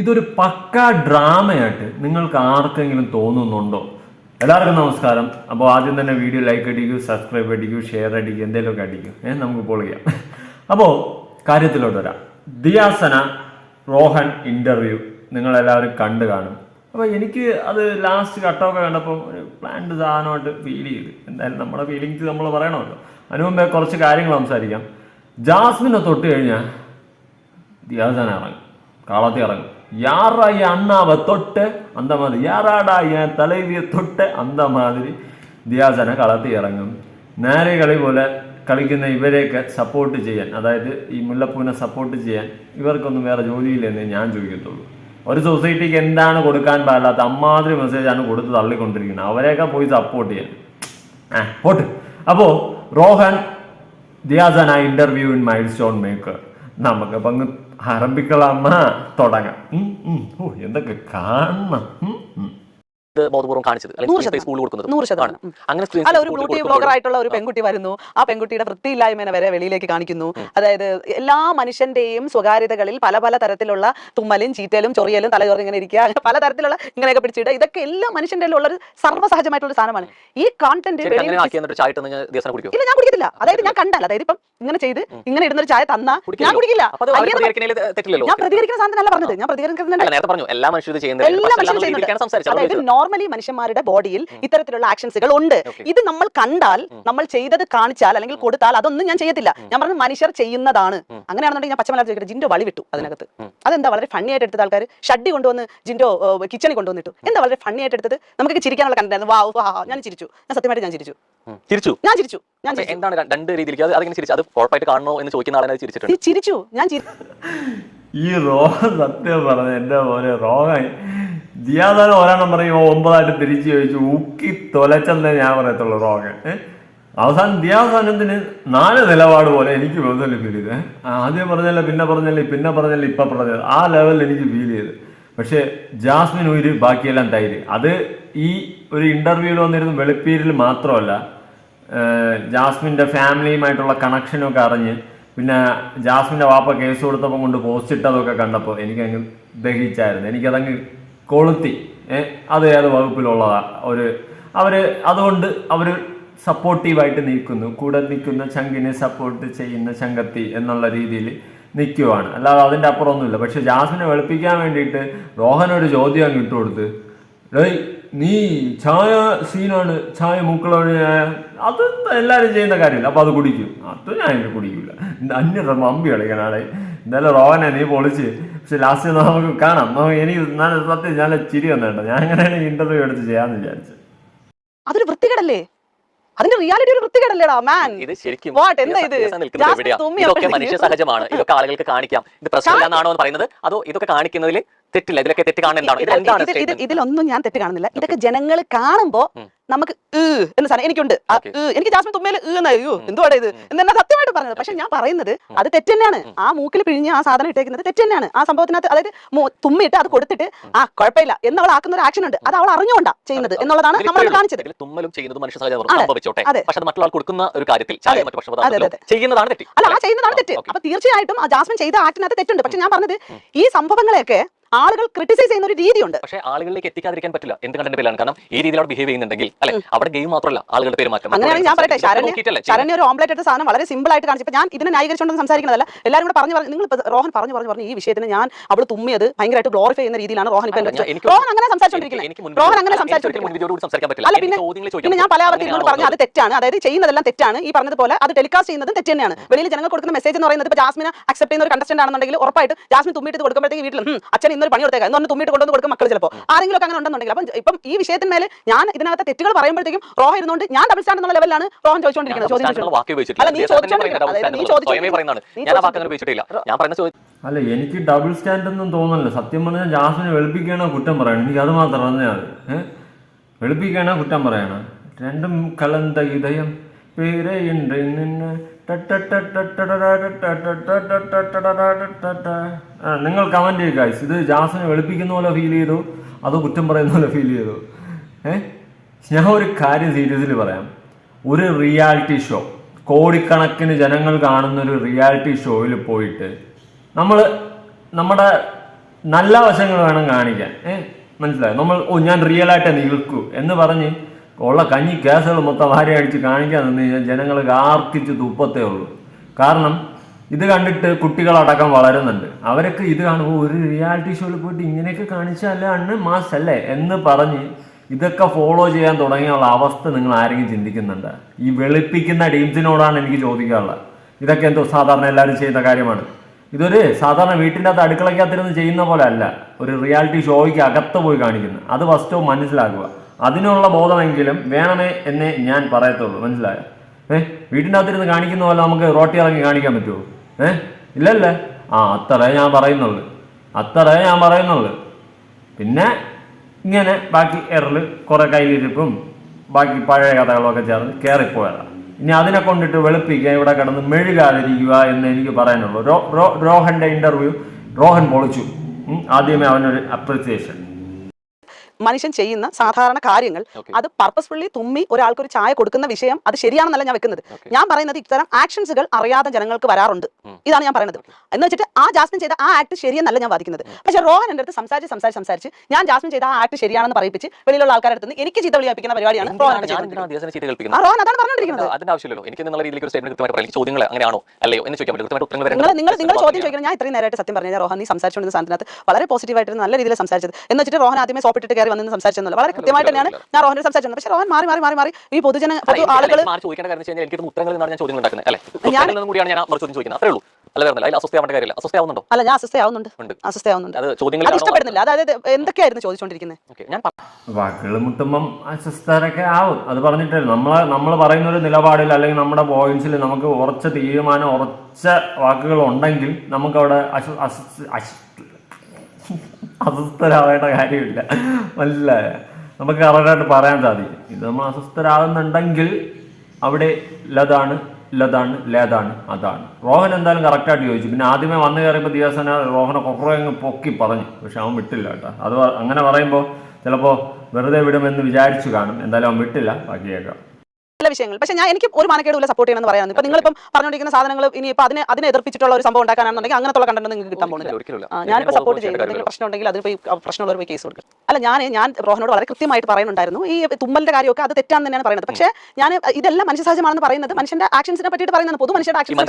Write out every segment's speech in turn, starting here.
ഇതൊരു പക്ക ഡ്രാമയായിട്ട് നിങ്ങൾക്ക് ആർക്കെങ്കിലും തോന്നുന്നുണ്ടോ? എല്ലാവർക്കും നമസ്കാരം. അപ്പോൾ ആദ്യം തന്നെ വീഡിയോ ലൈക്ക് അടിക്കൂ സബ്സ്ക്രൈബ് അടിക്കൂ ഷെയർ അടിക്കൂ എന്തെങ്കിലുമൊക്കെ അടിക്കൂ. ഏഹ് നമുക്ക് പോളിയാം അപ്പോൾ കാര്യത്തിലോട്ട് വരാം. ദിയാസന റോഹൻ ഇന്റർവ്യൂ നിങ്ങളെല്ലാവരും കണ്ടു കാണും. അപ്പോൾ എനിക്ക് അത് ലാസ്റ്റ് കട്ടൊക്കെ കണ്ടപ്പോൾ ഒരു പ്ലാൻഡ് സാധനമായിട്ട് ഫീൽ ചെയ്ത്. എന്തായാലും നമ്മുടെ ഫീലിങ്സ് നമ്മൾ പറയണമല്ലോ. അതിനു മുമ്പേ കുറച്ച് കാര്യങ്ങൾ സംസാരിക്കാം. ജാസ്മിനെ തൊട്ട് കഴിഞ്ഞാൽ ദിയാസന ഇറങ്ങും. കാളത്തി ഇറങ്ങും. യാറായി അണ്ണാവ തൊട്ട് അന്ത മാതിരി യാറാടാ ഞാൻ തലവിയെ തൊട്ട് അന്ത മാതിരി ദിയാസന കളത്തി ഇറങ്ങും. നേരെ കളി പോലെ കളിക്കുന്ന ഇവരെയൊക്കെ സപ്പോർട്ട് ചെയ്യാൻ അതായത് ഈ മുല്ലപ്പൂവിനെ സപ്പോർട്ട് ചെയ്യാൻ ഇവർക്കൊന്നും വേറെ ജോലിയില്ലെന്ന് ഞാൻ ചോദിക്കത്തുള്ളൂ. ഒരു സൊസൈറ്റിക്ക് എന്താണ് കൊടുക്കാൻ പാടില്ലാത്ത അമ്മാതിരി മെസ്സേജാണ് കൊടുത്ത് തള്ളിക്കൊണ്ടിരിക്കുന്നത്. അവരെയൊക്കെ പോയി സപ്പോർട്ട് ചെയ്യാൻ. ആ പോട്ട്. അപ്പോൾ റോഹൻ ദിയാസന interview in milestone maker നമുക്ക് അപ്പം ആരംഭിക്കളാമ തുടങ്ങാം. ഓ എന്തൊക്കെ കാണണം. ബോധപൂർവം കാണിച്ചത്. നൂറ്. സ്കൂൾ കൊടുക്കുന്നത്. നൂറ് ശതമാനം. ആണ്. അങ്ങനെ അല്ല ഒരു ബ്യൂട്ടി ബ്ലോഗർ ആയിട്ടുള്ള ഒരു പെൺകുട്ടി വരുന്നു. ആ പെൺകുട്ടിയുടെ വൃത്തിയില്ലായ്മനെ വരെ വെളിയിലേക്ക് കാണിക്കുന്നു. അതായത് എല്ലാ മനുഷ്യന്റെയും സ്വകാര്യതകളിൽ പല പല തരത്തിലുള്ള തുമ്മലും ചീറ്റലും ചൊറിയലും തലചോറി ഇങ്ങനെ ഇരിക്കുക. പല തരത്തിലുള്ള ഇങ്ങനെയൊക്കെ പിടിച്ചിട്ട് ഇതൊക്കെ എല്ലാ മനുഷ്യന്റെ ഉള്ള ഒരു സർവസഹജമായിട്ടുള്ള സ്ഥാനമാണ് സാധനമാണ്. ഈ കോണ്ടന്റ് ഇല്ല ഞാൻ കുടിക്കത്തില്ല. അതായത് ഞാൻ കണ്ടല്ല. അതായത് ഇപ്പം ഇങ്ങനെ ചെയ്ത് ഇങ്ങനെ ഇടുന്ന ഒരു ചായ തന്നാ ഞാൻ കുടിക്കില്ല. ഞാൻ പ്രതികരിക്കുന്ന സാധനമല്ല പറഞ്ഞത്. ഞാൻ പ്രതികരിക്കുന്നുണ്ട് എല്ലാ മനുഷ്യരും ചെയ്യുന്നുണ്ട്. നോർമലി മനുഷ്യന്മാരുടെ ബോഡിയിൽ ഇത്തരത്തിലുള്ള ആക്ഷൻസുകൾ ഉണ്ട്. ഇത് നമ്മൾ കണ്ടാൽ നമ്മൾ ചെയ്തത് കാണിച്ചാൽ അല്ലെങ്കിൽ കൊടുത്താൽ അതൊന്നും ഞാൻ ചെയ്യത്തില്ല. ഞാൻ പറഞ്ഞു മനുഷ്യർ ചെയ്യുന്നതാണ്. അങ്ങനെയാണെന്നുണ്ടെങ്കിൽ ഞാൻ പച്ചമലർ ചോദിക്കട്ടെ ജിൻഡോ വളി വിട്ടു അതിനകത്ത്. അതെന്താ വളരെ ഫണ്ണി ആയിട്ട് എടുത്തത് ആൾക്കാർ ഷഡ്ഡി കൊണ്ടുവന്ന് ജിൻഡോ കിച്ചണിൽ കൊണ്ടുവന്നിട്ടു. എന്താ വളരെ ഫണ്ണി ആയിട്ട് എടുത്തത്? നമുക്ക് ചിരിക്കാനുള്ള കണ്ടായിരുന്നു വാ വാ ഞാൻ ചിരിച്ചു. ഞാൻ സത്യമായിട്ട് ഞാൻ ചിരിച്ചു. ചിരിച്ചു? ഞാൻ ചിരിച്ചു. ഞാൻ എന്താണ് രണ്ട് രീതിയിലേക്ക് അത് അതിങ്ങനെ ചിരിച്ചു? അത് കുഴപ്പമായിട്ട് കാണണോ എന്ന് ചോദിക്കുന്ന ആളെ ചിരിച്ചിട്ടുണ്ട്. ചിരിച്ചു. ഞാൻ ഈ റോഹ സത്യം പറഞ്ഞ എന്റെ പോലെ റോഹായി ദിയാദാന ഒരെണ്ണം പറയും ഒമ്പതായിട്ട് തിരിച്ചു ചോദിച്ചു ഉക്കി തൊലച്ചെന്നേ ഞാൻ പറയത്തുള്ളൂ ഏഹ് അവസാനം ദിയാസാനത്തിന് നാല് നിലപാട് പോലെ എനിക്ക് വെറുതെ ഫീൽ ചെയ്ത്. ആദ്യം പറഞ്ഞല്ല പിന്നെ പറഞ്ഞല്ലേ പിന്നെ പറഞ്ഞല്ലേ ഇപ്പം പറഞ്ഞത് ആ ലെവലിൽ എനിക്ക് ഫീൽ ചെയ്ത്. പക്ഷേ ജാസ്മിൻ ഉയിര് ബാക്കിയെല്ലാം തൈര്. അത് ഈ ഒരു ഇന്റർവ്യൂവിൽ വന്നിരുന്ന വെളുപ്പീരിൽ മാത്രമല്ല ജാസ്മിന്റെ ഫാമിലിയുമായിട്ടുള്ള കണക്ഷനൊക്കെ അറിഞ്ഞ് പിന്നെ ജാസ്മിന്റെ വാപ്പ കേസ് കൊടുത്തപ്പം കൊണ്ട് പോസ്റ്റ് ഇട്ടതൊക്കെ കണ്ടപ്പോൾ എനിക്കങ്ങ് ദഹിച്ചായിരുന്നു. എനിക്കതങ്ങ് ഏഹ് അത് ഏത് വകുപ്പിലുള്ളതാണ് ഒരു അവർ അതുകൊണ്ട് അവർ സപ്പോർട്ടീവായിട്ട് നിൽക്കുന്നു. കൂടെ നിൽക്കുന്ന ചങ്കിനെ സപ്പോർട്ട് ചെയ്യുന്ന ചങ്കത്തി എന്നുള്ള രീതിയിൽ നിൽക്കുവാണ്. അല്ലാതെ അതിന്റെ അപ്പുറമൊന്നുമില്ല. പക്ഷെ ജാസ്മിനെ വെളുപ്പിക്കാൻ വേണ്ടിയിട്ട് രോഹൻ ഒരു ചോദ്യം അങ്ങ് ഇട്ട് നീ ചായ സീനാണ് ചായ മൂക്കളോട് അത് എല്ലാവരും ചെയ്യുന്ന കാര്യമില്ല. അപ്പോൾ അത് കുടിക്കും. അത് ഞാൻ കുടിക്കില്ല അന്യരുടെ മമ്പി കളിക്കണാളെ എന്തായാലും റോവനെ നീ പൊളിച്ച്. പക്ഷെ ലാസ്റ്റ് നമുക്ക് കാണാം. നമുക്ക് എനിക്ക് നല്ല സത്യം നല്ല ചിരി വന്നേട്ടോ ഞാൻ അങ്ങനെയാണ് ഇന്റർവ്യൂ എടുത്ത് ചെയ്യാന്ന് വിചാരിച്ചു അതൊരു വൃത്തികേടല്ലേ? അതിന്റെ റിയാലിറ്റി ഒരു വൃത്തികേടല്ലേടാ മാൻ ഇത് ശരിക്കും വാട്ട് എന്താ ഇത്? ഇതൊക്കെ മനുഷ്യ സഹജമാണ് ഇതൊക്കെ ആളുകൾക്ക് കാണിക്കാം. ഇത് പ്രശ്നമില്ലാന്നാണോ എന്ന് പറയുന്നത്? അതോ ഇതൊക്കെ കാണിക്കുന്നതിൽ തെറ്റില്ല. ഇതിലൊക്കെ തെറ്റ് കാണുന്നില്ല? ഇതിലൊന്നും ഞാൻ തെറ്റ് കാണുന്നില്ല. ഇതൊക്കെ ജനങ്ങൾ കാണുമ്പോ നമുക്ക് എന്ന സാധനം എനിക്കുണ്ട്. എനിക്ക് ജാസ്മിൻ തുമ്മേൽ എന്തുവാടാ ഇത്? എന്നാ സത്യമായിട്ട് പറഞ്ഞത്. പക്ഷെ ഞാൻ പറയുന്നത് അത് തെറ്റ് തന്നെയാണ്. ആ മൂക്കിൽ പിഴിഞ്ഞ് ആ സാധനം ഇട്ടേക്കുന്നത് തെറ്റ് തന്നെയാണ്. ആ സംഭവത്തിനകത്ത് അതായത് തുമ്മിട്ട് തുമ്മിയിട്ട് അത് കൊടുത്തിട്ട് ആ കുഴപ്പമില്ല. എന്ന് അവൾ ആക്കുന്ന ഒരു ആക്ഷൻ ഉണ്ട്. അത് അവൾ അറിഞ്ഞുകൊണ്ടാ ചെയ്യുന്നത്. എന്നുള്ളതാണ് നമ്മൾ കാണിച്ചത്. തുമ്മലും ചെയ്യുന്നത് മനുഷ്യ. പക്ഷെ മറ്റുള്ള കൊടുക്കുന്ന ഒരു കാര്യത്തിൽ. ചെയ്യുന്നതാണ് തെറ്റ്. അല്ല ആ ചെയ്യുന്നതാണ് തെറ്റ്. അപ്പൊ തീർച്ചയായിട്ടും ആ ജാസ്മിൻ ചെയ്ത ആക്ടിനകത്ത് തെറ്റുണ്ട്. പക്ഷെ ഞാൻ പറഞ്ഞത് ഈ സംഭവങ്ങളെയൊക്കെ ആളുകൾ ക്രിട്ടിസൈസ് ചെയ്യുന്ന ഒരു രീതിയുണ്ട്. പക്ഷേ ആളുകളിലേക്ക് എത്തിക്കാതിരിക്കാൻ പറ്റില്ല. എന്ത് കണ്ടന്റ് പേരാണ് കാരണം ഈ രീതിയിൽ അവിടെ ബിഹേവ് ചെയ്യുന്നുണ്ടെങ്കിൽ അല്ലെ? അവിടെ ഗെയിം മാത്രമല്ല ആളുകളുടെ പെരുമാറ്റം അങ്ങനെ ഞാൻ പറയട്ടെ ശരണ്യ ശരണ്യ ഒരു ഓംലെറ്റ് എടുത്ത സാധനം വളരെ സിമ്പിൾ ആയിട്ട് കാണിച്ചു. ഞാൻ ഇതിനെ ന്യായീകരിച്ചുകൊണ്ട് സംസാരിക്കുന്നതല്ല. എല്ലാവരും കൂടെ പറഞ്ഞു പറഞ്ഞു നിങ്ങൾ റോഹൻ പറഞ്ഞു പറഞ്ഞു പറഞ്ഞു ഈ വിഷയത്തിന് ഞാൻ അവിടെ തുമ്മിയത് ഭയങ്കരമായിട്ട് ഗ്ലോറിഫൈ ചെയ്യുന്ന രീതിയിലാണ് റോഹൻ ഇപ്പൊ റോഹൻ അങ്ങനെ സംസാരിച്ചോണ്ടിരിക്കുന്നത് റോഹൻ അങ്ങനെ സംസാരിച്ചോണ്ടിരിക്കുന്നത് അല്ല പിന്നെ പിന്നെ ഞാൻ പല ആവർത്തി പറഞ്ഞു അത് തെറ്റാണ്. അതായത് ചെയ്യുന്നതെല്ലാം തെറ്റാണ്. ഈ പറഞ്ഞതുപോലെ അത് ടെലികാസ്റ്റ് ചെയ്യുന്നതും തെറ്റാണ് തന്നെയാണ് വെളിയിൽ ജനങ്ങൾ കൊടുക്കുന്ന മെസ്സേജ് എന്ന് പറയുന്നത് ഇപ്പോൾ ജാസ്മിനെ അക്സെപ്റ്റ് ചെയ്യുന്ന ഒരു കണ്ടസ്റ്റന്റ് ആണെന്നുണ്ടെങ്കിൽ ഉറപ്പായിട്ട് ജാസ്മിൻ തുമ്മിയിട്ട് കൊടുക്കുമ്പോഴത്തേക്ക് വീട്ടിൽ അച്ഛൻ അച്ഛൻ ഇന്നൊരു പണി കൊടുത്തേക്കാം? എന്ന് പറഞ്ഞ് തുമ്മിട്ട് കൊണ്ടുവന്ന് കൊടുക്കും മക്കൾ ചിലപ്പോൾ ആരെങ്കിലും ഒക്കെ അങ്ങനെ ഉണ്ടെന്നുണ്ടെങ്കിൽ. അപ്പം ഇപ്പം ഈ വിഷയത്തിന്മേൽ ഞാൻ ഇതിനകത്ത് തെറ്റുകൾ പറയുമ്പോഴത്തേക്കും റോഹ ഇരുന്നുകൊണ്ട് ഞാൻ ഡബിൾ സ്റ്റാൻഡ് എന്നുള്ള ലെവലാണ് റോഹൻ ചോദിച്ചുകൊണ്ടിരിക്കുന്നത്. അല്ല നീ ദേശാടനം ചോദിച്ചോണ്ടിരിക്കുന്നത്. നീ double standard സ്വയമേ ചോദിച്ചു പറയുന്നതാണ് ഞാൻ ആ വാക്ക് അങ്ങനെ ചോദിച്ചു. ഞാൻ പറയുന്ന ചോദ്യം അല്ല എനിക്ക് ഡബിൾ സ്റ്റാൻഡ് ഒന്നും തോന്നുന്നില്ല. സത്യം പറഞ്ഞാൽ ജാസ്മിനെ വെളുപ്പിക്കണോ കുറ്റം പറയണം? എനിക്ക് അത് മാത്രം തന്നെയാണ് ഏഹ് വെളുപ്പിക്കണോ കുറ്റം പറയണം? രണ്ടും കലന്ത ഇതയം. പേരയുണ്ട് നിന്നെ. നിങ്ങൾ കമന്റ് ചെയ്യുക guys. ഇത് ജാസിനെ വെളുപ്പിക്കുന്ന പോലെ ഫീൽ ചെയ്തു. അതോ കുറ്റം പറയുന്ന പോലെ ഫീൽ ചെയ്തു. ഏഹ് ഞാൻ ഒരു കാര്യം സീരിയസിൽ പറയാം. ഒരു റിയാലിറ്റി ഷോ കോടിക്കണക്കിന് ജനങ്ങൾ കാണുന്ന ഒരു റിയാലിറ്റി ഷോയിൽ പോയിട്ട് നമ്മൾ നമ്മുടെ നല്ല വശങ്ങൾ വേണം കാണിക്കാൻ. ഏഹ് മനസ്സിലായോ? നമ്മൾ ഓ ഞാൻ ആയിട്ട് നിൽക്കൂ എന്ന് പറഞ്ഞ് ഉള്ള കഞ്ഞി കേസുകൾ മൊത്തം വാരി അടിച്ച് കാണിക്കാൻ നിന്ന് കഴിഞ്ഞാൽ ജനങ്ങൾ ആർക്കിച്ച് തുപ്പത്തേ ഉള്ളൂ. കാരണം ഇത് കണ്ടിട്ട് കുട്ടികളടക്കം വളരുന്നുണ്ട്. അവരൊക്കെ ഇത് കാണുമ്പോൾ ഒരു റിയാലിറ്റി ഷോയിൽ പോയിട്ട് ഇങ്ങനെയൊക്കെ കാണിച്ചാലേ അണ്ണ് മാസ് അല്ലേ? എന്ന് പറഞ്ഞ് ഇതൊക്കെ ഫോളോ ചെയ്യാൻ തുടങ്ങിയുള്ള അവസ്ഥ നിങ്ങൾ ആരെങ്കിലും ചിന്തിക്കുന്നുണ്ട്? ഈ വെളുപ്പിക്കുന്ന ടീംസിനോടാണ് എനിക്ക് ചോദിക്കാനുള്ളത്. ഇതൊക്കെ എന്തോ സാധാരണ എല്ലാവരും ചെയ്യുന്ന കാര്യമാണ്. ഇതൊരു സാധാരണ വീട്ടിന്റെ അകത്ത് അടുക്കളയ്ക്കകത്തിരുന്ന് ചെയ്യുന്ന പോലെ അല്ല. ഒരു റിയാലിറ്റി ഷോയ്ക്ക് അകത്ത് പോയി കാണിക്കുന്നത്. അത് ഫസ്റ്റോ മനസ്സിലാക്കുക. അതിനുള്ള ബോധമെങ്കിലും വേണമേ എന്നേ ഞാൻ പറയത്തുള്ളൂ. മനസ്സിലായോ? ഏഹ് വീട്ടിന്റെ അകത്തിരുന്ന് കാണിക്കുന്ന പോലെ നമുക്ക് റോട്ടി ഇറങ്ങി കാണിക്കാൻ പറ്റുമോ? ഏഹ് ഇല്ലല്ലേ? ആ അത്രേ ഞാൻ പറയുന്നുള്ളൂ. അത്രേ ഞാൻ പറയുന്നുള്ളൂ. പിന്നെ ഇങ്ങനെ ബാക്കി എറൽ കുറെ കയ്യിലിരിപ്പും ബാക്കി പഴയ കഥകളൊക്കെ ചേർന്ന് കയറിപ്പോയതാണ് ഇനി അതിനെ കൊണ്ടിട്ട് വെളുപ്പിക്കുക ഇവിടെ കിടന്ന് മെഴുകാതിരിക്കുക എന്ന് എനിക്ക് പറയാനുള്ളൂ. റോ റോ രോഹന്റെ ഇന്റർവ്യൂ റോഹൻ പൊളിച്ചു. ആദ്യമേ അവനൊരു അപ്രിസിയേഷൻ മനുഷ്യൻ ചെയ്യുന്ന സാധാരണ കാര്യങ്ങൾ. അത് പർപ്പസ്ഫുള്ളി തുമ്മി ഒരാൾക്ക് ഒരു ചായ കൊടുക്കുന്ന വിഷയം അത് ശരിയാണെന്നല്ല ഞാൻ വെക്കുന്നത്. ഞാൻ പറയുന്നത് ഇത്തരം ആക്ഷൻസുകൾ അറിയാതെ ജനങ്ങൾക്ക് വരാറുണ്ട്. ഇതാണ് ഞാൻ പറയുന്നത്. എന്ന് വെച്ചിട്ട് ആ ജാസ്മിൻ ചെയ്ത ആ ആക്ട് ശരിയെന്നല്ല ഞാൻ വാദിക്കുന്നത്. പക്ഷെ റോഹൻ എന്റെ അടുത്ത് സംസാരിച്ച് സംസാരിച്ച് സംസാരിച്ച് ഞാൻ ജാസ്മിൻ ചെയ്ത ആ ആക്ട് ശരിയാണെന്ന് പറയിപ്പിച്ച് വെളിയിലുള്ള ആൾക്കാരുടെ അടുത്ത് എനിക്ക് ചീത്ത വിളിപ്പിക്കുന്ന പരിപാടിയാണ് റോഹൻ അതാണ് പറഞ്ഞുകൊണ്ടിരിക്കുന്നത്. അതിന്റെ ആവശ്യമില്ലല്ലോ. എനിക്ക് നിങ്ങളുടെ രീതിയിലേക്ക് ഒരു സ്റ്റേറ്റ്മെന്റ് കൃത്യമായിട്ട് ചോദ്യങ്ങൾ അങ്ങനെയാണോ? അല്ലയോ? എന്ന് ചോദിക്കാൻ പറ്റും നിങ്ങൾ നിങ്ങൾ നിങ്ങൾ ചോദ്യം ചോദിക്കുന്നത് ചോദിക്കണം. ഞാൻ ഇത്രയും നേരമായിട്ട് സത്യം പറഞ്ഞു റോഹൻ നീ സംസാരിച്ചുകൊണ്ടിരുന്ന സാധനത്തിനകത്ത് വളരെ പോസിറ്റീവായിട്ട് നല്ല രീതിയിൽ സംസാരിച്ചത്. എന്ന് വെച്ചിട്ട് റോഹൻ ആദ്യമേ സോപ്പിട്ടിട്ട് കയറി വന്നു സംസാരിച്ചെന്നല്ല. വളരെ കൃത്യമായിട്ട് തന്നെയാണ് ഞാൻ റോഹനോട് സംസാരിച്ചത് പക്ഷേ റോഹൻ മാറി മാറി മാറി മാറി ഈ പൊതുജന പൊതു ആളുകൾ അല്ലേ? കൂടിയാണ് ഞാൻ അസ്വസ്ഥയാവുന്നുണ്ടോ? അസ്വസ്ഥയാവുന്നുണ്ട്. അത് അത് ചോദ്യങ്ങളിൽ ഇഷ്ടപ്പെടുന്നില്ല അതായത് എന്തൊക്കെയായിരുന്നു ചോദിച്ചുകൊണ്ടിരിക്കുന്നത് ഞാൻ പറ- വാക്കുകൾ മുട്ടുമ്പം അസ്വസ്ഥരൊക്കെ ആവും. അത് പറഞ്ഞിട്ടില്ല. നമ്മളെ നമ്മൾ പറയുന്ന ഒരു നിലപാടിൽ അല്ലെങ്കിൽ നമ്മുടെ പോയിന്റ്സിൽ നമുക്ക് ഉറച്ച തീരുമാനം ഉറച്ച വാക്കുകൾ ഉണ്ടെങ്കിൽ നമുക്ക് അവിടെ അസ്- അസ്വസ്ഥരാവേണ്ട കാര്യമില്ല. മനസ്സിലായ നമുക്ക് കറക്റ്റായിട്ട് പറയാൻ സാധിക്കും. ഇത് നമ്മൾ അസ്വസ്ഥരാകുന്നുണ്ടെങ്കിൽ അവിടെ ലതാണ് ലതാണ് ലേതാണ് അതാണ്. റോഹൻ എന്തായാലും കറക്റ്റായിട്ട് ചോദിച്ചു. പിന്നെ ആദ്യമേ വന്നു കയറിയപ്പോൾ ദിവസന റോഹനെ കുറേ അങ്ങ് പൊക്കി പറഞ്ഞു. പക്ഷെ അവൻ വിട്ടില്ല കേട്ടോ. അത് അങ്ങനെ പറയുമ്പോൾ ചിലപ്പോൾ വെറുതെ വിടുമെന്ന് വിചാരിച്ചു കാണും. എന്തായാലും അവൻ വിട്ടില്ല. ബാക്കി കേൾക്കാം. ചില വിഷയങ്ങൾ. പക്ഷേ ഞാൻ എനിക്ക് ഒരു മാനക്കേടുമില്ല സപ്പോർട്ട് ചെയ്യണമെന്ന് പറയാൻ. ഇപ്പൊ നിങ്ങളിപ്പം പറഞ്ഞുകൊണ്ടിരിക്കുന്ന സാധനങ്ങൾ ഇനി ഇപ്പൊ അതിനെ അതിനെ എതിർപ്പിച്ചിട്ടുള്ള ഒരു സംഭവം ഉണ്ടാക്കാനാണെന്നുണ്ടെങ്കിൽ അങ്ങനത്തെ കണ്ടന്റ് നിങ്ങൾക്ക് കിട്ടാൻ പോകുന്നില്ല. ഒരിക്കലുമില്ല. ആ, ഞാനിപ്പോ ഞാൻ സപ്പോർട്ട് ചെയ്യുന്നത് എന്തെങ്കിലും. പ്രശ്നം ഉണ്ടെങ്കിൽ അതിന് പോയി പ്രശ്നമുള്ളവർ പോയി കേസ് കൊടുക്കും. അല്ല ഞാൻ ഞാൻ റോഹനോട് വളരെ കൃത്യമായിട്ട് പറയുന്നുണ്ടായിരുന്നു. ഈ തുമ്മലിന്റെ കാര്യമൊക്കെ അത് തെറ്റാന്ന് തന്നെയാണ് പറയുന്നത്. പക്ഷേ ഞാൻ ഇതെല്ലാം മനുഷ്യസഹജമാണെന്ന് പറയുന്നത് മനുഷ്യന്റെ ആക്ഷൻസിനെ പറ്റിയിട്ട് പറയുന്നത് പൊതു മനുഷ്യന്റെ ആക്ഷൻസിനെ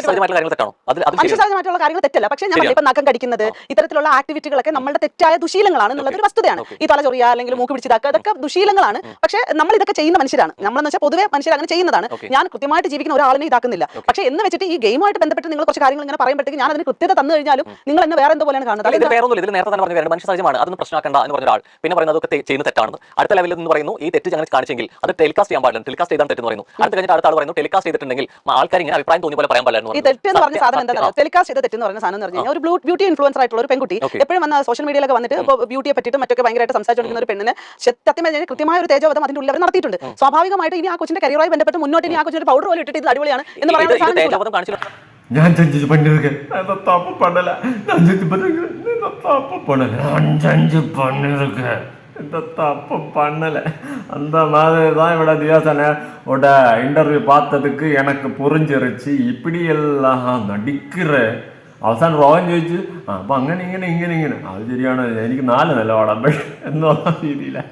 മനുഷ്യസഹജമായിട്ടുള്ള കാര്യങ്ങൾ തെറ്റല്ല. പക്ഷേ ഞാൻ ഇപ്പൊ നഖം കടിക്കുന്നത് ഇത്തരത്തിലുള്ള ആക്ടിവിറ്റികളൊക്കെ നമ്മുടെ തെറ്റായ ദുശീലങ്ങളാണ് എന്നുള്ളത് ഒരു വസ്തുതയാണ്. ഈ തല ചൊറിയ അല്ലെങ്കിൽ മൂക്ക് പിടിച്ചിതാക്കുക അതൊക്കെ ദുശീലങ്ങളാണ്. പക്ഷേ നമ്മൾ ഇതൊക്കെ ചെയ്യുന്ന മനുഷ്യരാണ്. നമ്മളെന്ന് വെച്ചാൽ പൊതുവെ മനുഷ്യർ അങ്ങനെ ചെയ്യുന്നതാണ്. ഞാൻ കൃത്യമായിട്ട് ജീവിക്കുന്ന ഒരാളിനെ ഇതാക്കുന്നില്ല. പക്ഷെ എന്ന് വെച്ചിട്ട് ഈ ഗെയിമായിട്ട് ബന്ധപ്പെട്ട് നിങ്ങൾ കുറച്ച് കാര്യങ്ങൾ ഇങ്ങനെ പറയുമ്പോഴത്തേക്ക് ഞാൻ അതിന് കൃത്യത തന്നു കഴിഞ്ഞാലും നിങ്ങൾ എന്നെ വേറെ എന്തോ പോലെയാണ് കാണുന്നത്. ഇതിൽ പേരൊന്നുമില്ല. ഇതിൽ നേരത്തെ തന്നെ പറഞ്ഞു മനുഷ്യ സഹജമാണ്. അതൊന്നും പ്രശ്നമാക്കണ്ട എന്ന് പറഞ്ഞ ഒരാൾ. പിന്നെ പറയുന്നത് അതൊക്കെ ചെയ്യുന്ന തെറ്റാണ് തെറ്റാണെന്ന്. അടുത്ത ലെവലിൽ നിന്ന് പറയുന്നു ഈ തെറ്റ് ഞങ്ങൾ കാണിച്ചെങ്കിൽ അത് ടെലികാസ്റ്റ് ചെയ്യാൻ പാടില്ല. ടെലികാസ്റ്റ് ചെയ്താൽ തെറ്റെന്ന് പറയുന്നു. അടുത്ത കഴിഞ്ഞിട്ട് അടുത്ത ആൾ പറയുന്നു ടെലികാസ്റ്റ് ചെയ്തിട്ടുണ്ടെങ്കിൽ ആൾക്കാർ ഇങ്ങനെ അഭിപ്രായം തോന്നിയ പോലെ പറയാൻ പാടില്ല ഈ തെറ്റ് എന്ന് പറഞ്ഞ സാധനം എന്താ ടെലികാസ്റ്റ് ചെയ്ത തെറ്റ് എന്ന് പറയുന്ന സാധനം എന്ന് പറഞ്ഞു കഴിഞ്ഞാൽ ഒരു ബ്യൂട്ടി ഇൻഫ്ലുവൻസർ ആയിട്ടുള്ള ഒരു പെൺകുട്ടി എപ്പോഴും വന്ന സോഷ്യൽ മീഡിയയിലൊക്കെ വന്നിട്ട് ബ്യൂട്ടിയെ പറ്റിയിട്ട് മറ്റൊക്കെ ഭയങ്കരമായിട്ട് സംസാരിച്ചുകൊണ്ടിരിക്കുന്ന ഒരു പെണ്ണിന് സത്യം കൃത്യമായ ഒരു തേജോവധം അതിന്റെ ഉള്ളിൽ അവർ നടത്തിയിട്ടുണ്ട്. സ്വാഭാവികമായിട്ട് ഇനി ആ കൊച്ചിന്റെ കരിയറുമായി ബന്ധപ്പെട്ട് മുന്നോട്ട് ഇനി ആ കൊച്ചിന്റെ പൗഡർ പോലും ഇട്ടിട്ട് ഇത് അടിപൊളിയാണ് എന്ന് പറയുന്ന സാധനം ചെയ്യില്ല. തേജോവധം കാണിച്ചില്ല ഞാൻ ചെഞ്ചു പണ്ടിരുക്കെ തപ്പ് പണ്ടല ഞാൻ ചെഞ്ചു പണ്ടിരുക്കെ തപ്പ് പണ്ടല ഞാൻ ചെഞ്ചു പണ്ടിരുക്കെ இந்த தப்பு பண்ணல அந்த மாதிரி தான் இவட தியாசனோட இன்டர்வியூ பார்த்ததுக்கு எனக்கு புரிஞ்சிருச்சு இப்படி எல்லாம் நடிக்கிற അവസാനം റോഹൻ ചോദിച്ചു ആ അപ്പൊ അങ്ങനെ ഇങ്ങനെ ഇങ്ങനെ ഇങ്ങനെ അത് ശരിയാണ് എനിക്ക് നാല് നിലപാടാൻ എന്നുള്ള രീതിയിലാണ്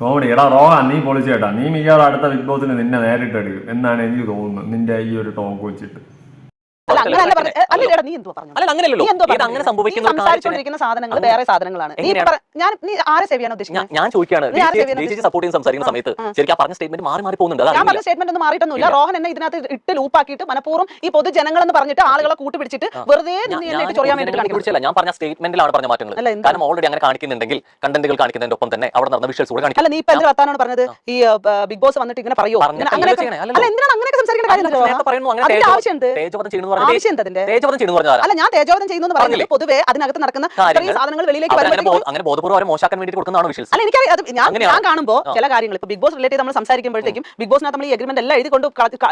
കോമഡി. എടാ റോഹാൻ നീ പൊളിച്ചേട്ടാ. നീ മിക്കവാറും അടുത്ത ബിഗ് ബോസിന് നിന്നെ നേരിട്ട് എടുക്കും എന്നാണ് എനിക്ക് തോന്നുന്നത്. നിന്റെ ഈ ഒരു ടോക്ക് വെച്ചിട്ട്. അല്ല അങ്ങനെയല്ല പറഞ്ഞത്. ഏ, അല്ല എടാ, നീ എന്തോ പറഞ്ഞു അല്ല അങ്ങനെയല്ലോ ഇത് അങ്ങനെ സംഭവിക്കുന്ന സംസാരിച്ചുകൊണ്ടിരിക്കുന്ന സാധനങ്ങൾ വേറെ സാധനങ്ങളാണ്. നീ ഞാൻ നീ ആരെ സേവ് ചെയ്യാൻ ഉദ്ദേശിക്കുന്നത് ഞാൻ ആരെ സപ്പോർട്ട് ചെയ്യുന്ന സംസാരിക്കുന്ന സമയത്ത് ശരിക്കും പറഞ്ഞ സ്റ്റേറ്റ്മെന്റ് മാറി മാറി പോകുന്നുണ്ട്. ഞാൻ പറഞ്ഞ സ്റ്റേറ്റ്മെന്റ് ഒന്നും മാറിയിട്ടൊന്നുമില്ല. റോഹൻ എന്നെ ഇതിനകത്ത് ഇട്ട് ലൂപ്പാക്കിയിട്ട് മനഃപൂർവം ഈ പൊതുജനങ്ങൾ എന്ന് പറഞ്ഞിട്ട് ആളുകളെ കൂട്ടുപിടിച്ചിട്ട് വെറുതെ ചൊറിയാൻ വേണ്ടി ഞാൻ പറഞ്ഞ സ്റ്റേറ്റ്മെന്റിലാണ് പറഞ്ഞ മാറ്റങ്ങൾ കാരണം ഓൾറെഡി അങ്ങനെ കാണിക്കുന്നുണ്ടെങ്കിൽ കണ്ടന്റുകൾ കാണിക്കുന്നതിന്റെ ഒപ്പം തന്നെ അവിടെ നടന്ന വിഷ്വൽസ് കൂടെ കാണിക്കും. അല്ല നീ ഇപ്പൊ എന്ത് വർത്താനാണ് പറഞ്ഞത്? ഈ ബിഗ് ബോസ് വന്നിട്ട് ഇങ്ങനെ പറയോ? അങ്ങനെ അങ്ങനെ അങ്ങനെയൊക്കെ സംസാരിക്കേണ്ട കാര്യം നേരത്തെ പറയുന്നു അങ്ങനെ അതിന്റെ? ആവശ്യം തേജോധം അല്ല ഞാൻ തേജോവധം ചെയ്യുന്നു എന്ന് പറഞ്ഞില്ലേ? പൊതുവെ അതിനകത്ത് നടക്കുന്ന ഇത്രയും സാധനങ്ങൾ വെളിയിലേക്ക് അങ്ങനെ ബോധപൂർവം അവരെ മോശമാക്കാൻ വേണ്ടി കൊടുക്കുന്നതാണ് വിഷ്വൽസ്? അല്ല എനിക്ക് ഞാൻ ഞാൻ കാണുമ്പോൾ ചില കാര്യങ്ങൾ ഇപ്പൊ ബിഗ് ബോസ് റിലേറ്റ് നമ്മൾ സംസാരിക്കുമ്പോഴത്തേക്കും ബിഗ് ബോസിനകത്ത് നമ്മൾ ഈ എഗ്രിമെന്റ് എല്ലാം എഴുതി കൊണ്ട്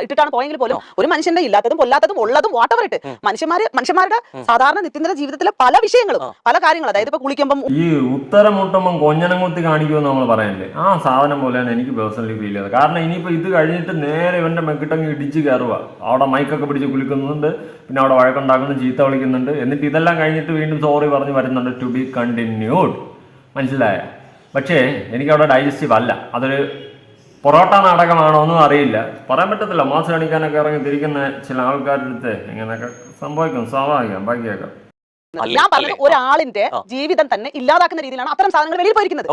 ഇട്ടിട്ടാണ് പോയെങ്കിൽ പോലും ഒരു മനുഷ്യന്റെ ഇല്ലാത്തതും കൊല്ലാത്തതും ഉള്ളതും വാട്ടവർ ഇട്ട് മനുഷ്യന്മാര് മനുഷ്യന്മാരുടെ സാധാരണ നിത്യന്തര ജീവിതത്തിലെ പല വിഷയങ്ങളും പല കാര്യങ്ങളും അതായത് ഇപ്പൊ കുളിക്കുമ്പോൾ ഈ ഉത്തരം മുട്ടുമ്പോൾ കൊഞ്ഞനം കുത്തി കാണിക്കുമെന്ന് നമ്മൾ പറയണ്ടേ ആ സാധനം പോലെയാണ് എനിക്ക് പേഴ്സണലി ഫീൽ ചെയ്തത്. കാരണം ഇനിയിപ്പോ ഇത് കഴിഞ്ഞിട്ട് നേരെ ഇവന്റെ മെക്കിട്ടങ്ങ് ഇടിച്ച് കയറുക അവിടെ മൈക്കൊക്കെ പിടിച്ച് കുലിക്കുന്നുണ്ട് പിന്നെ അവിടെ വഴക്കുണ്ടാക്കുന്നു ചീത്ത വിളിക്കുന്നുണ്ട്. എന്നിട്ട് ഇതെല്ലാം കഴിഞ്ഞിട്ട് വീണ്ടും സോറി പറഞ്ഞ് വരുന്നുണ്ട് ടു ബി കണ്ടിന്യൂഡ് മനസ്സിലായ? പക്ഷേ എനിക്കവിടെ ഡൈജസ്റ്റീവ് അല്ല. അതൊരു പൊറോട്ട നാടകമാണോ എന്നും അറിയില്ല. പറയാൻ പറ്റത്തില്ല. മാസ് കാണിക്കാനൊക്കെ ഇറങ്ങി തിരിക്കുന്ന ചില ആൾക്കാരുടെ അടുത്ത് ഇങ്ങനെയൊക്കെ സംഭവിക്കും. സ്വാഭാവികം. ബാക്കിയൊക്കെ? ഞാൻ പറഞ്ഞത്? ഒരാളിന്റെ ജീവിതം തന്നെ ഇല്ലാതാക്കുന്ന രീതിയിലാണ് അത്തരം സാധനങ്ങൾ വെളിയിൽ പോയിരിക്കുന്നത്.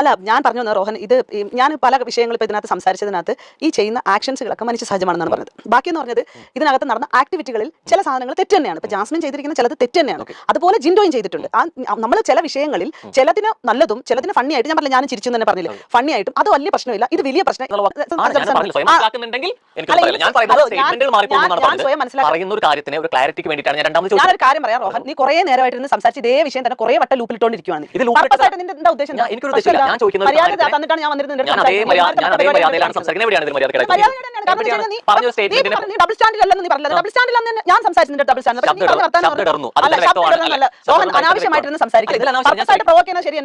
അല്ല ഞാൻ പറഞ്ഞു വന്ന റോഹൻ ഇത് ഞാൻ പല വിഷയങ്ങൾ ഇപ്പൊ ഇതിനകത്ത് സംസാരിച്ചതിനകത്ത് ഈ ചെയ്യുന്ന ആക്ഷൻസുകളൊക്കെ മനുഷ്യ സഹജമാണെന്നാണ് പറഞ്ഞത്. ബാക്കി എന്ന് പറഞ്ഞത് ഇതിനകത്ത് നടന്ന ആക്ടിവിറ്റികളിൽ ചില സാധനങ്ങൾ തെറ്റ് തന്നെയാണ്. ഇപ്പൊ ജാസ്മിൻ ചെയ്തിരിക്കുന്ന ചിലത് തെറ്റ് തന്നെയാണ്. അതുപോലെ ജിൻഡോയും ചെയ്തിട്ടുണ്ട്. ആ നമ്മൾ ചില വിഷയങ്ങളിൽ ചിലതിന് നല്ലതും ചിലതിന് ഫണ്ണി ആയിട്ട് ഞാൻ പറഞ്ഞില്ല ഞാൻ ചിരിച്ചു തന്നെ പറഞ്ഞില്ല. ഫണ്ണി ആയിട്ടും അത് വലിയ പ്രശ്നമില്ല. ഇത് വലിയ പ്രശ്നം ഞാൻ സ്വയം പറയുന്ന ഒരു കാര്യത്തിന് ഒരു ക്ലാരിറ്റിക്ക് വേണ്ടിയിട്ടാണ് ഞാൻ രണ്ടാമത് കാര്യം പറയാം റോഹൻ. നീ കുറേ നേരമായിട്ട് സംസാരിച്ച് ഇതേ വിഷയം തന്നെ കുറേ വട്ടം ലൂപ്പിലിട്ടോണ്ടിരിക്കുകയാണ് ഞാൻ- പറഞ്ഞ സംസാരിച്ചിട്ടുണ്ട് ഡബിൾ സ്റ്റാൻഡ് അനാവശ്യമായിട്ടിരുന്ന് ശരി.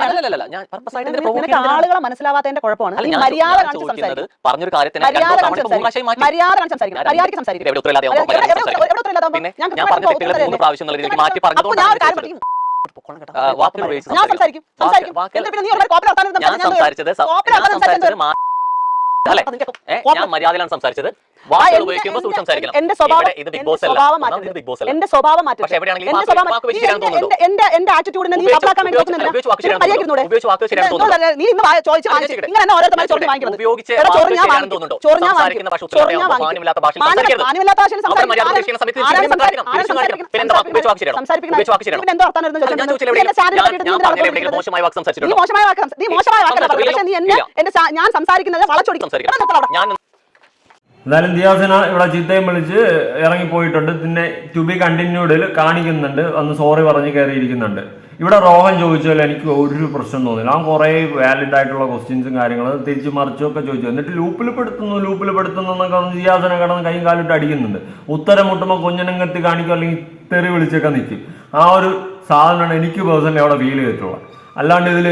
ആളുകളെ മനസ്സിലാവാത്തതിന്റെ കുഴപ്പമാണ്. മര്യാദ കാണിച്ച് പറഞ്ഞൊരു കാര്യത്തിന് മര്യാദ കാണിച്ച്. മര്യാദ കാണിച്ച് മര്യാദയ്ക്ക് ഇത് സംസാരിക്കും. എവിടെ ഉത്തരവില്ലാതെ എവിടെ- ആവുമ്പോൾ എവിടെ- മര്യാദയ്ക്ക് എവിടെ ഉത്തരവില്ലാതാവുമ്പോൾ? പിന്നെ ഞാൻ ഞാൻ പറഞ്ഞ തെറ്റുകൾ മൂന്ന് പ്രാവശ്യം മാറ്റി അപ്പോൾ ഞാൻ സംസാരിച്ചത് ഞാൻ മര്യാദയിലാണ് സംസാരിച്ചത്. എന്റെ സ്വഭാവം എന്റെ ആറ്റിറ്റ്യൂഡിനെ നീ വേണ്ടി നോക്കുന്നില്ല. നീ ഇന്ന് വാ- ചോദിച്ച് ഞാൻ? ഇങ്ങനെ തന്നെ ചോദ്യം വാങ്ങിക്കുന്നത് ചോറ്? ചോറ് ചോറ് ഞാൻ സംസാരിക്കുന്നത് വളച്ചൊടിക്കും സംസാരിക്കണം. ഇവിടെ നിർത്തണം അവിടെ. ഞാൻ എന്തായാലും ദിയാസിന ഇവിടെ ചീത്തയും വിളിച്ച് ഇറങ്ങിപ്പോയിട്ടുണ്ട്. പിന്നെ ടു ബി കണ്ടിന്യൂഡിൽ കാണിക്കുന്നുണ്ട്. അന്ന് സോറി പറഞ്ഞ് കയറിയിരിക്കുന്നുണ്ട്. ഇവിടെ റോഹൻ ചോദിച്ചാൽ എനിക്ക് ഒരു പ്രശ്നം തോന്നില്ല അവൻ കുറേ വാലിഡ് ആയിട്ടുള്ള ക്വസ്റ്റ്യൻസും കാര്യങ്ങളും തിരിച്ചു മറിച്ചും ഒക്കെ ചോദിച്ചു. എന്നിട്ട് ലൂപ്പിൽ പെടുത്തുന്നു ലൂപ്പിൽ പെടുത്തുന്നു എന്നൊക്കെ പറഞ്ഞ് ജിയാസന കിടന്ന് കൈയും കാലിട്ട് അടിക്കുന്നുണ്ട്. ഉത്തരം മുട്ടുമ്പോൾ കുഞ്ഞനങ്ങത്തി കാണിക്കും അല്ലെങ്കിൽ തെറി വിളിച്ചൊക്കെ നിൽക്കും ആ ഒരു സാധനമാണ് എനിക്ക് പേഴ്സണലി അവിടെ ഫീൽ ചെയ്തിട്ടുള്ളത്. അല്ലാണ്ട് ഇതിൽ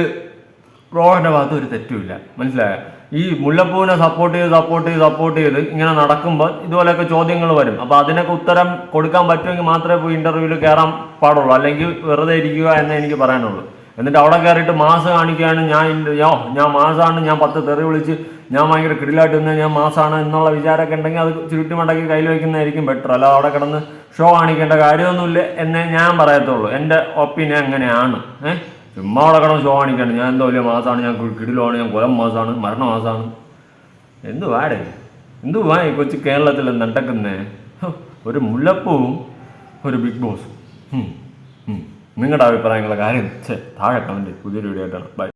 റോഹന്റെ ഭാഗത്ത് ഒരു തെറ്റുമില്ല മനസ്സിലായോ? ഈ മുല്ലപ്പൂവിനെ സപ്പോർട്ട് ചെയ്ത് സപ്പോർട്ട് ചെയ്ത് സപ്പോർട്ട് ചെയ്ത് ഇങ്ങനെ നടക്കുമ്പോൾ ഇതുപോലെയൊക്കെ ചോദ്യങ്ങൾ വരും. അപ്പോൾ അതിനൊക്കെ ഉത്തരം കൊടുക്കാൻ പറ്റുമെങ്കിൽ മാത്രമേ പോയി ഇന്റർവ്യൂവിൽ കയറാൻ പാടുള്ളൂ. അല്ലെങ്കിൽ വെറുതെ ഇരിക്കുക എന്നേ എനിക്ക് പറയാനുള്ളൂ. എന്നിട്ട് അവിടെ കയറിയിട്ട് മാസ് കാണിക്കുകയാണ് ഞാൻ യോ ഞാൻ മാസമാണ് ഞാൻ പത്ത് തെറി വിളിച്ച് ഞാൻ ഭയങ്കര കിടിലായിട്ട് നിന്ന് ഞാൻ മാസമാണ് എന്നുള്ള വിചാരമൊക്കെ ഉണ്ടെങ്കിൽ അത് ചുരുട്ടി മടക്കി കയ്യിൽ വയ്ക്കുന്നതായിരിക്കും ബെറ്റർ അല്ല അവിടെ കിടന്ന് ഷോ കാണിക്കേണ്ട കാര്യമൊന്നുമില്ല എന്നേ ഞാൻ പറയത്തുള്ളൂ. എന്റെ ഒപ്പീനിയൻ അങ്ങനെയാണ്. ഏഹ് ചുമ്മാ ഷോ കാണിക്കാണ് ഞാൻ എന്തോ വലിയ മാസമാണ് ഞാൻ കിടിലുമാണ് ഞാൻ കൊലം മാസമാണ് മരണ മാസമാണ് എന്തു വാടേ? എന്തു വാ ഈ കൊച്ചു കേരളത്തിൽ നടക്കുന്നേ? ഒരു മുല്ലപ്പൂവും ഒരു ബിഗ് ബോസും. നിങ്ങളുടെ അഭിപ്രായങ്ങളെ കാര്യം ഛേ, താഴെ കമന്റ് പുതിയൊരു വീഡിയോ ആയിട്ടാണ്. ബൈ